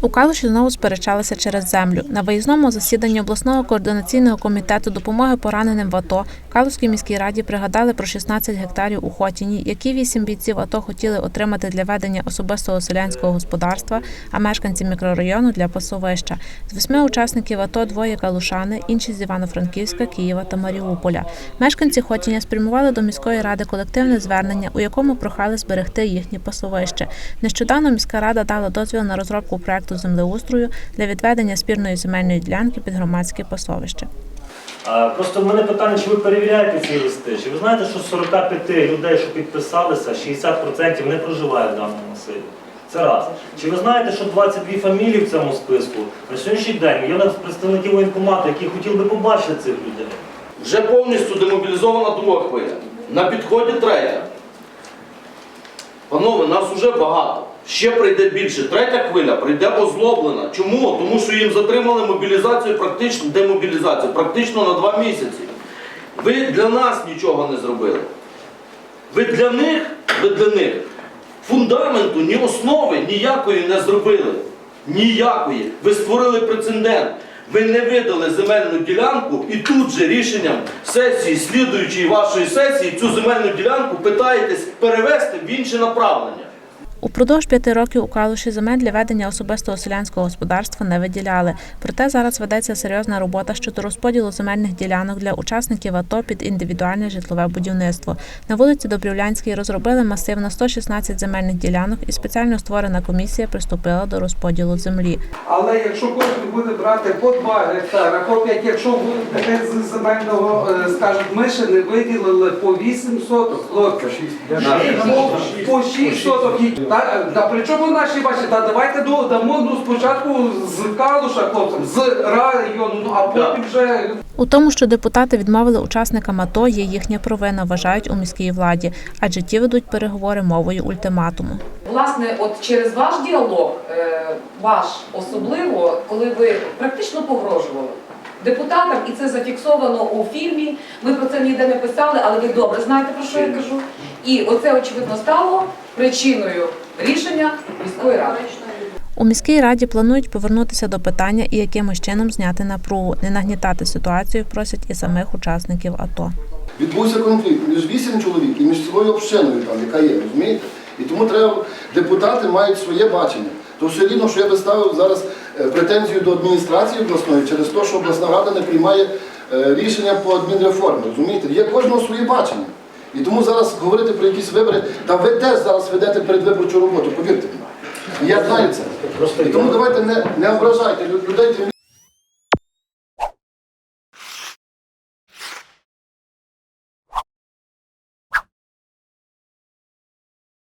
У Калуші знову сперечалися через землю. На виїзному засіданні обласного координаційного комітету допомоги пораненим в АТО Калуській міській раді пригадали про 16 гектарів у Хотіні, які вісім бійців АТО хотіли отримати для ведення особистого селянського господарства, а мешканці мікрорайону для пасовища. З восьми учасників АТО двоє калушани, інші з Івано-Франківська, Києва та Маріуполя. Мешканці Хотіня спрямували до міської ради колективне звернення, у якому прохали зберегти їхнє пасовище. Нещодавно міська рада дала дозвіл на розробку проекту землеустрою для відведення спірної земельної ділянки під громадське пасовище. Просто в мене питання, чи ви перевіряєте ці листи? Чи ви знаєте, що 45 людей, що підписалися, 60% не проживає в даному селі? Це раз. Чи ви знаєте, що 22 фамілії в цьому списку на сьогоднішній день є в нас воєнкомату, які хотіли би побачити цих людей? Вже повністю демобілізована друга хвиля. На підході третя. Панове, нас уже багато. Ще прийде більше. Третя хвиля прийде озлоблена. Чому? Тому що їм затримали мобілізацію, практично демобілізацію, практично на два місяці. Ви для нас нічого не зробили. Ви для них, ви для них фундаменту, ні основи ніякої не зробили. Ніякої. Ви створили прецедент. Ви не видали земельну ділянку і тут же рішенням сесії, слідуючої вашої сесії, цю земельну ділянку питаєтесь перевести в інше направлення. Упродовж п'яти років у Калуші земель для ведення особистого селянського господарства не виділяли. Проте зараз ведеться серйозна робота щодо розподілу земельних ділянок для учасників АТО під індивідуальне житлове будівництво. На вулиці Добрівлянській розробили масив на 116 земельних ділянок і спеціально створена комісія приступила до розподілу землі. Але якщо кожен буде брати по 2 гектара, по 5, якщо буде з земельного, е, скажуть, ми ще не виділили по 8 соток, хлопці, по 6 соток. Та, та при чому наші бачите, та давайте до- дамо ну, спочатку з Калуша хлопцям, з району, ну, а потім вже У тому, що депутати відмовили учасникам АТО, є їхня провина, вважають у міській владі, адже ті ведуть переговори мовою ультиматуму. Власне, от через ваш діалог, е, ваш особливо, коли ви практично погрожували депутатам, і це зафіксовано у фільмі. Ми про це ніде не писали, але ви добре знаєте про що я кажу. І оце очевидно стало причиною рішення міської ради. У міській раді планують повернутися до питання і якимось чином зняти напругу, не нагнітати ситуацію, просять і самих учасників АТО. Відбувся конфлікт між вісім чоловік і між цією общиною, там, яка є, розумієте? І тому треба, депутати мають своє бачення. То все рівно, що я би ставив зараз е, претензію до адміністрації обласної через те, що обласна рада не приймає е, рішення по адмінреформі. Розумієте? Є кожного своє бачення. І тому зараз говорити про якісь вибори, та ви теж зараз ведете передвиборчу роботу, повірте мені. І Я знаю це. І тому давайте не, не ображайте людей.